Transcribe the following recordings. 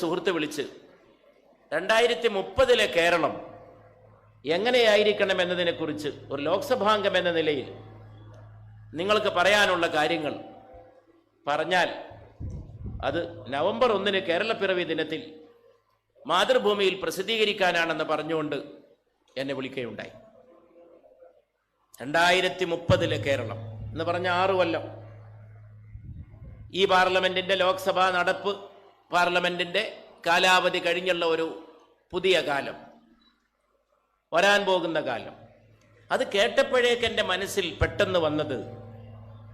സുഹൃത്ത് വിളിച്ച് രണ്ടായിരത്തി മുപ്പതിലെ കേരളം എങ്ങനെയായിരിക്കണം എന്നതിനെക്കുറിച്ച് ഒരു ലോക്സഭാംഗം എന്ന നിലയിൽ നിങ്ങൾക്ക് പറയാനുള്ള കാര്യങ്ങൾ പറഞ്ഞാൽ അത് നവംബർ ഒന്നിന് കേരളപ്പിറവി ദിനത്തിൽ മാതൃഭൂമിയിൽ പ്രസിദ്ധീകരിക്കാനാണെന്ന് പറഞ്ഞുകൊണ്ട് എന്നെ വിളിക്കുകയുണ്ടായി. രണ്ടായിരത്തി മുപ്പതിലെ കേരളം എന്ന് പറഞ്ഞ ആറു കൊല്ലം ഈ പാർലമെന്റിന്റെ ലോക്സഭാ നടപ്പ് പാർലമെന്റിന്റെ കാലാവധി കഴിഞ്ഞുള്ള ഒരു പുതിയ കാലം. വരാൻ പോകുന്ന കാലം. അത് കേട്ടപ്പോഴേക്ക് എന്റെ മനസ്സിൽ പെട്ടെന്ന് വന്നത്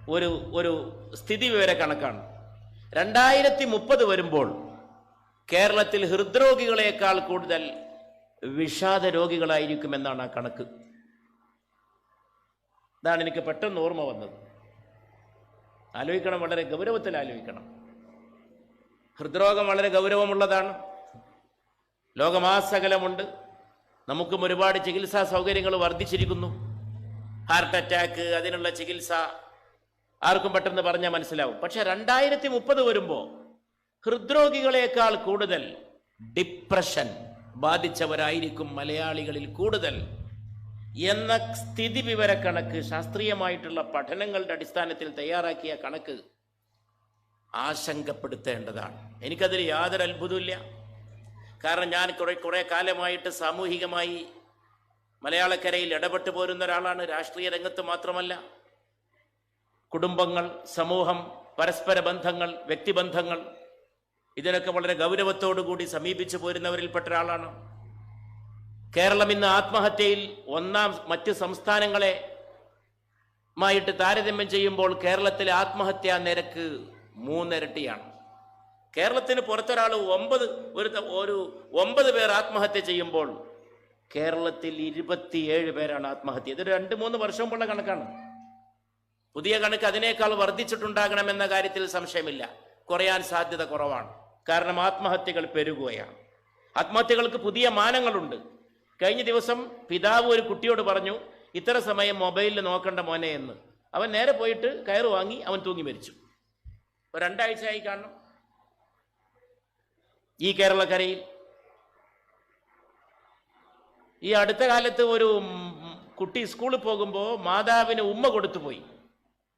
ഒരു ഒരു സ്ഥിതി വിവര കണക്കാണ്. രണ്ടായിരത്തി മുപ്പത് വരുമ്പോൾ കേരളത്തിൽ ഹൃദ്രോഗികളെക്കാൾ കൂടുതൽ വിഷാദ രോഗികളായിരിക്കുമെന്നാണ് ആ കണക്ക്. ഇതാണ് എനിക്ക് പെട്ടെന്ന് ഓർമ്മ വന്നത്. ആലോചിക്കണം വളരെ ഗൗരവത്തിൽ ആലോചിക്കണം. ഹൃദ്രോഗം വളരെ ഗൗരവമുള്ളതാണ്. ലോകമാസകലമുണ്ട്. നമുക്കും ഒരുപാട് ചികിത്സാ സൗകര്യങ്ങൾ വർദ്ധിച്ചിരിക്കുന്നു. ഹാർട്ട് അറ്റാക്ക് അതിനുള്ള ചികിത്സ ആർക്കും പെട്ടെന്ന് പറഞ്ഞാൽ മനസ്സിലാവും. പക്ഷെ രണ്ടായിരത്തി മുപ്പത് വരുമ്പോൾ ഹൃദ്രോഗികളെക്കാൾ കൂടുതൽ ഡിപ്രഷൻ ബാധിച്ചവരായിരിക്കും മലയാളികളിൽ കൂടുതൽ എന്ന സ്ഥിതി വിവര കണക്ക് ശാസ്ത്രീയമായിട്ടുള്ള പഠനങ്ങളുടെ അടിസ്ഥാനത്തിൽ തയ്യാറാക്കിയ കണക്ക് ആശങ്കപ്പെടുത്തേണ്ടതാണ്. എനിക്കതിൽ യാതൊരു അത്ഭുതമില്ല കാരണം ഞാൻ കുറേ കുറേ കാലമായിട്ട് സാമൂഹികമായി മലയാളക്കരയിൽ ഇടപെട്ടു പോരുന്ന ഒരാളാണ്. രാഷ്ട്രീയ രംഗത്ത് മാത്രമല്ല. കുടുംബങ്ങൾ സമൂഹം പരസ്പര ബന്ധങ്ങൾ വ്യക്തിബന്ധങ്ങൾ ഇതിനൊക്കെ വളരെ ഗൗരവത്തോടുകൂടി സമീപിച്ചു പോരുന്നവരിൽപ്പെട്ട ഒരാളാണ്. കേരളം ഇന്ന് ആത്മഹത്യയിൽ ഒന്നാം മറ്റ് സംസ്ഥാനങ്ങളെ മായിട്ട് താരതമ്യം ചെയ്യുമ്പോൾ കേരളത്തിലെ ആത്മഹത്യാ നിരക്ക് മൂന്നിരട്ടിയാണ്. കേരളത്തിന് പുറത്തൊരാൾ ഒമ്പത് ഒരു ഒരു ഒമ്പത് പേർ ആത്മഹത്യ ചെയ്യുമ്പോൾ കേരളത്തിൽ ഇരുപത്തിയേഴ് പേരാണ് ആത്മഹത്യ. ഇതൊരു രണ്ട് മൂന്ന് വർഷം മുമ്പുള്ള കണക്കാണ്. പുതിയ കണക്ക് അതിനേക്കാൾ വർദ്ധിച്ചിട്ടുണ്ടാകണമെന്ന കാര്യത്തിൽ സംശയമില്ല. കുറയാൻ സാധ്യത കുറവാണ്. കാരണം ആത്മഹത്യകൾ പെരുകുകയാണ്. ആത്മഹത്യകൾക്ക് പുതിയ മാനങ്ങളുണ്ട്. കഴിഞ്ഞ ദിവസം പിതാവ് ഒരു കുട്ടിയോട് പറഞ്ഞു ഇത്ര സമയം മൊബൈലിൽ നോക്കണ്ട മോനെ എന്ന്. അവൻ നേരെ പോയിട്ട് കയറ് വാങ്ങി അവൻ തൂങ്ങി മരിച്ചു. രണ്ടാഴ്ചയായി കാണണം. ഈ കേരളക്കരയിൽ. ഈ അടുത്ത കാലത്ത് ഒരു കുട്ടി സ്കൂളിൽ പോകുമ്പോൾ മാതാവിന് ഉമ്മ കൊടുത്തു പോയി.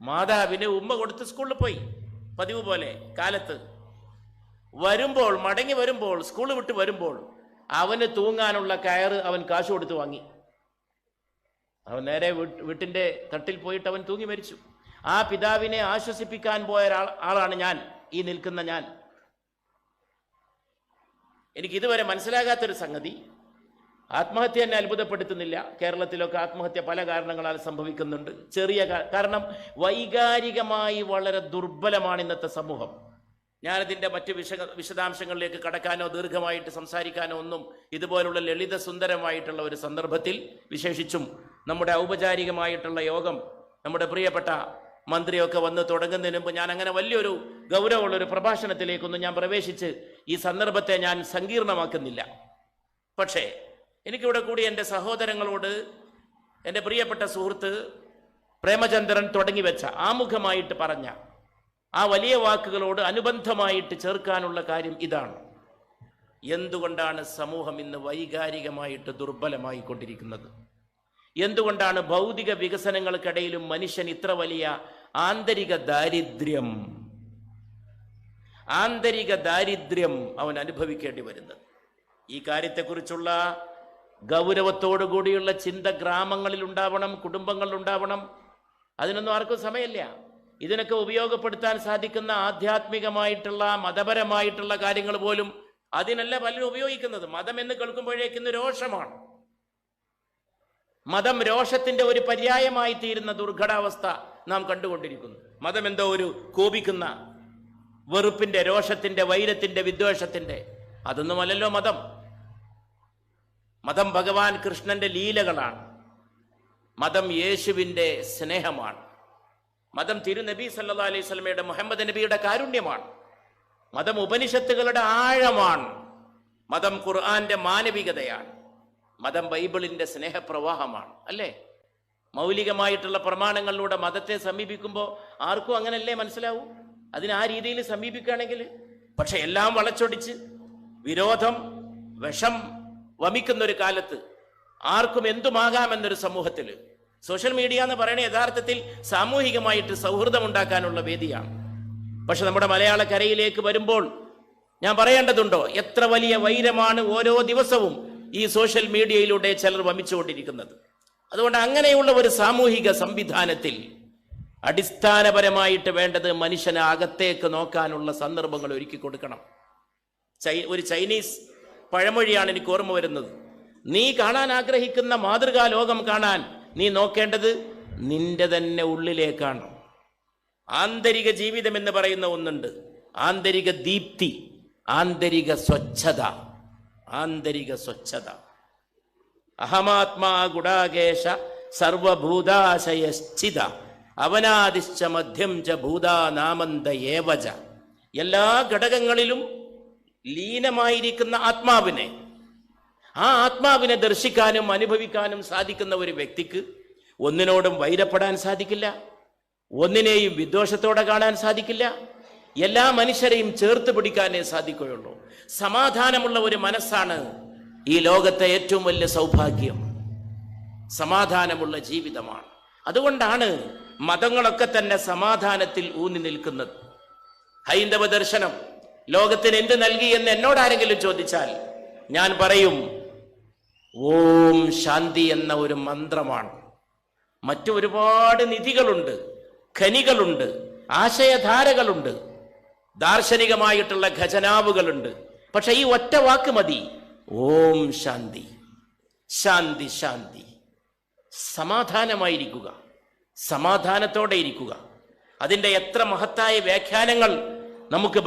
മാതാവിന് ഉമ്മ കൊടുത്ത് സ്കൂളിൽ പോയി. പതിവ് പോലെ കാലത്ത്. വരുമ്പോൾ മടങ്ങി വരുമ്പോൾ സ്കൂൾ വിട്ട് വരുമ്പോൾ അവന് തൂങ്ങാനുള്ള കയറ് അവൻ കാശ് കൊടുത്ത് വാങ്ങി. അവൻ നേരെ വീട്ട് വീട്ടിന്റെ തട്ടിൽ പോയിട്ട് അവൻ തൂങ്ങി മരിച്ചു. ആ പിതാവിനെ ആശ്വസിപ്പിക്കാൻ പോയ ഒരാൾ ആളാണ് ഞാൻ. ഈ നിൽക്കുന്ന ഞാൻ. എനിക്ക് ഇതുവരെ മനസ്സിലാകാത്തൊരു സംഗതി. ആത്മഹത്യ എന്നെ അത്ഭുതപ്പെടുത്തുന്നില്ല. കേരളത്തിലൊക്കെ ആത്മഹത്യ പല കാരണങ്ങളാൽ സംഭവിക്കുന്നുണ്ട്. ചെറിയ കാരണം വൈകാരികമായി വളരെ ദുർബലമാണ് ഇന്നത്തെ സമൂഹം. ഞാനതിന്റെ മറ്റ് വിശ വിശദാംശങ്ങളിലേക്ക് കടക്കാനോ ദീർഘമായിട്ട് സംസാരിക്കാനോ ഒന്നും ഇതുപോലുള്ള ലളിത സുന്ദരമായിട്ടുള്ള ഒരു സന്ദർഭത്തിൽ വിശേഷിച്ചും നമ്മുടെ ഔപചാരികമായിട്ടുള്ള യോഗം നമ്മുടെ പ്രിയപ്പെട്ട മന്ത്രിയൊക്കെ വന്ന് തുടങ്ങുന്നതിന് മുമ്പ് ഞാൻ അങ്ങനെ വലിയൊരു ഗൗരവമുള്ള ഒരു പ്രഭാഷണത്തിലേക്കൊന്നും ഞാൻ പ്രവേശിച്ച് ഈ സന്ദർഭത്തെ ഞാൻ സങ്കീർണമാക്കുന്നില്ല. പക്ഷേ എനിക്കിവിടെ കൂടി എന്റെ സഹോദരങ്ങളോട് എന്റെ പ്രിയപ്പെട്ട സുഹൃത്ത് പ്രേമചന്ദ്രൻ തുടങ്ങി വെച്ച ആമുഖമായിട്ട് പറഞ്ഞ ആ വലിയ വാക്കുകളോട് അനുബന്ധമായിട്ട് ചേർക്കാനുള്ള കാര്യം ഇതാണ്. എന്തുകൊണ്ടാണ് സമൂഹം ഇന്ന് വൈകാരികമായിട്ട് ദുർബലമായി കൊണ്ടിരിക്കുന്നത് എന്തുകൊണ്ടാണ് ഭൗതിക വികസനങ്ങൾക്കിടയിലും മനുഷ്യൻ ഇത്ര വലിയ ആന്തരിക ദാരിദ്ര്യം. ആന്തരിക ദാരിദ്ര്യം അവൻ അനുഭവിക്കേണ്ടി വരുന്നത്. ഈ കാര്യത്തെക്കുറിച്ചുള്ള കൂടിയുള്ള ചിന്ത ഗ്രാമങ്ങളിൽ ഉണ്ടാവണം കുടുംബങ്ങളിൽ ഉണ്ടാവണം. അതിനൊന്നും ആർക്കും സമയമില്ല. ഇതിനൊക്കെ ഉപയോഗപ്പെടുത്താൻ സാധിക്കുന്ന ആധ്യാത്മികമായിട്ടുള്ള മതപരമായിട്ടുള്ള കാര്യങ്ങൾ പോലും അതിനല്ല പലരും ഉപയോഗിക്കുന്നത്. മതം എന്ന് കേൾക്കുമ്പോഴേക്കുന്ന രോഷമാണ്. മതം രോഷത്തിന്റെ ഒരു പര്യായമായി തീരുന്ന ദുർഘടാവസ്ഥ. നാം കണ്ടുകൊണ്ടിരിക്കുന്നു. മതം എന്തോ ഒരു കോപിക്കുന്ന വെറുപ്പിന്റെ രോഷത്തിന്റെ വൈരത്തിന്റെ വിദ്വേഷത്തിന്റെ. അതൊന്നുമല്ലല്ലോ മതം. മതം ഭഗവാൻ കൃഷ്ണന്റെ ലീലകളാണ്. മതം യേശുവിന്റെ സ്നേഹമാണ്. മതം തിരുനബി സല്ലാ അലൈഹി സ്വലമയുടെ മുഹമ്മദ് നബിയുടെ കാരുണ്യമാണ്. മതം ഉപനിഷത്തുകളുടെ ആഴമാണ്. മതം ഖുർആന്റെ മാനവികതയാണ്. മതം ബൈബിളിന്റെ സ്നേഹപ്രവാഹമാണ്. അല്ലേ? മൗലികമായിട്ടുള്ള പ്രമാണങ്ങളിലൂടെ മതത്തെ സമീപിക്കുമ്പോൾ ആർക്കും അങ്ങനല്ലേ മനസ്സിലാവൂ? അതിന് ആ രീതിയിൽ സമീപിക്കുകയാണെങ്കിൽ പക്ഷെ എല്ലാം വളച്ചൊടിച്ച് വിരോധം വിഷം വമിക്കുന്ന ഒരു കാലത്ത് ആർക്കും എന്തുമാകാമെന്നൊരു സമൂഹത്തിൽ സോഷ്യൽ മീഡിയ എന്ന് പറയുന്നത് യഥാർത്ഥത്തിൽ സാമൂഹികമായിട്ട് സൗഹൃദം ഉണ്ടാക്കാനുള്ള വേദിയാണ്. പക്ഷെ നമ്മുടെ മലയാളക്കരയിലേക്ക് വരുമ്പോൾ ഞാൻ പറയേണ്ടതുണ്ടോ? എത്ര വലിയ വൈരമാണ് ഓരോ ദിവസവും ഈ സോഷ്യൽ മീഡിയയിലൂടെ ചിലർ വമിച്ചുകൊണ്ടിരിക്കുന്നത്. അതുകൊണ്ട് അങ്ങനെയുള്ള ഒരു സാമൂഹിക സംവിധാനത്തിൽ അടിസ്ഥാനപരമായിട്ട് വേണ്ടത് മനുഷ്യനെ അകത്തേക്ക് നോക്കാനുള്ള സന്ദർഭങ്ങൾ ഒരുക്കി കൊടുക്കണം. ഒരു ചൈനീസ് പഴമൊഴിയാണ് എനിക്ക് ഓർമ്മ വരുന്നത്. നീ കാണാൻ ആഗ്രഹിക്കുന്ന മാതൃകാ ലോകം കാണാൻ നീ നോക്കേണ്ടത് നിന്റെ തന്നെ ഉള്ളിലേക്കാണ്. ആന്തരിക ജീവിതം എന്ന് പറയുന്ന ഒന്നുണ്ട്. ആന്തരിക ദീപ്തി ആന്തരിക സ്വച്ഛത ആന്തരിക സ്വച്ഛത. അഹമാത്മാ ഗുഡാകേശ സർവഭൂതാശയശ്ചിത. അവനാദിശ്ച മധ്യം ച ഭൂതാനാമന്ത ഏവച. എല്ലാ ഘടകങ്ങളിലും ലീനമായിരിക്കുന്ന ആത്മാവിനെ. ആ ആത്മാവിനെ ദർശിക്കാനും അനുഭവിക്കാനും സാധിക്കുന്ന ഒരു വ്യക്തിക്ക് ഒന്നിനോടും വൈരപ്പെടാൻ സാധിക്കില്ല. ഒന്നിനെയും വിദ്വേഷത്തോടെ കാണാൻ സാധിക്കില്ല. എല്ലാ മനുഷ്യരെയും ചേർത്ത് പിടിക്കാനേ സാധിക്കുകയുള്ളൂ. സമാധാനമുള്ള ഒരു മനസ്സാണ് ഈ ലോകത്തെ ഏറ്റവും വലിയ സൗഭാഗ്യം സമാധാനമുള്ള ജീവിതമാണ്. അതുകൊണ്ടാണ് മതങ്ങളൊക്കെ തന്നെ സമാധാനത്തിൽ ഊന്നി നിൽക്കുന്നത്. ഹൈന്ദവ ദർശനം ലോകത്തിന് എന്ത് നൽകി എന്ന് എന്നോട് ആരെങ്കിലും ചോദിച്ചാൽ ഞാൻ പറയും ഓം ശാന്തി എന്ന ഒരു മന്ത്രമാണ്. മറ്റു ഒരുപാട് നിധികളുണ്ട് ഖനികളുണ്ട് ആശയധാരകളുണ്ട് ദാർശനികമായിട്ടുള്ള ഖജനാവുകളുണ്ട്. പക്ഷെ ഈ ഒറ്റ വാക്ക് മതി ഓം ശാന്തി. ശാന്തി ശാന്തി. സമാധാനമായിരിക്കുക. സമാധാനത്തോടെ ഇരിക്കുക. അതിന്റെ എത്ര മഹത്തായ വ്യാഖ്യാനങ്ങൾ നമുക്ക്